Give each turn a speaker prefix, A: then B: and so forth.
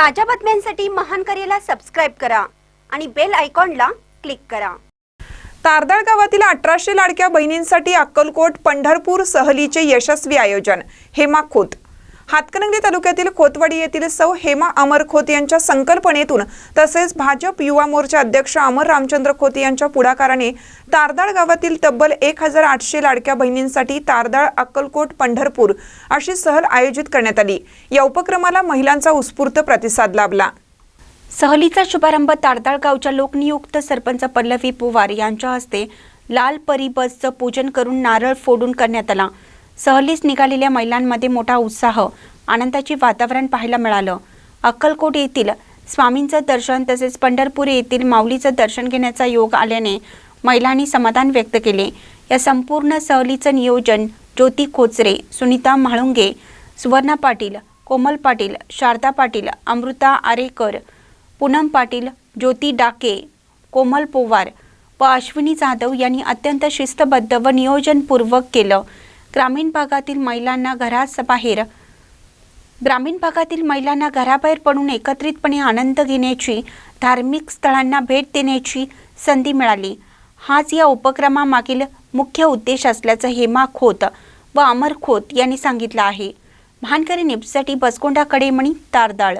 A: ताज्या बातम्यांसाठी महान करेला सबस्क्राईब करा आणि बेल आयकॉनला क्लिक करा.
B: तारदाळ गावातील अठराशे लाडक्या बहिणींसाठी अक्कलकोट पंढरपूर सहलीचे यशस्वी आयोजन. हेमा खोत हातकणंगले तालुक्यातील खोतवाडी येथील सौ हेमा अमर खोत यांच्या संकल्पनेतून तसेच भाजप युवा मोर्चा अध्यक्ष अमर रामचंद्र खोत यांच्या पुढाकाराने तारदाळ गावातील तब्बल एक हजार आठशे लाडक्या बहिणींसाठी तारदाळ अक्कलकोट पंढरपूर अशी सहल आयोजित करण्यात आली. या उपक्रमाला महिलांचा उत्स्फूर्त प्रतिसाद लाभला.
A: सहलीचा शुभारंभ तारदाळ गावच्या लोकनियुक्त सरपंच पल्लवी पोवार यांच्या हस्ते लाल परी बसचं पूजन करून नारळ फोडून करण्यात आला. सहलीस निघालेल्या महिलांमध्ये मोठा उत्साह आनंदाचे वातावरण पाहायला मिळालं. अक्कलकोट येथील स्वामींचं दर्शन तसेच पंढरपूर येथील माऊलीचं दर्शन घेण्याचा योग आल्याने महिलांनी समाधान व्यक्त केले. या संपूर्ण सहलीचं नियोजन ज्योती कोचरे सुनीता म्हाळुंगे सुवर्णा पाटील कोमल पाटील शारदा पाटील अमृता आरेकर पूनम पाटील ज्योती डाके कोमल पोवार व अश्विनी जाधव यांनी अत्यंत शिस्तबद्ध व नियोजनपूर्वक केलं. ग्रामीण भागातील महिलांना घराबाहेर ग्रामीण भागातील महिलांना घराबाहेर पडून एकत्रितपणे आनंद घेण्याची धार्मिक स्थळांना भेट देण्याची संधी मिळाली. हाच या उपक्रमामागील मुख्य उद्देश असल्याचं हेमा खोत व अमर खोत यांनी सांगितलं आहे. महानकरी निपसाठी बसकोंडा कडेमणी तारदाळ.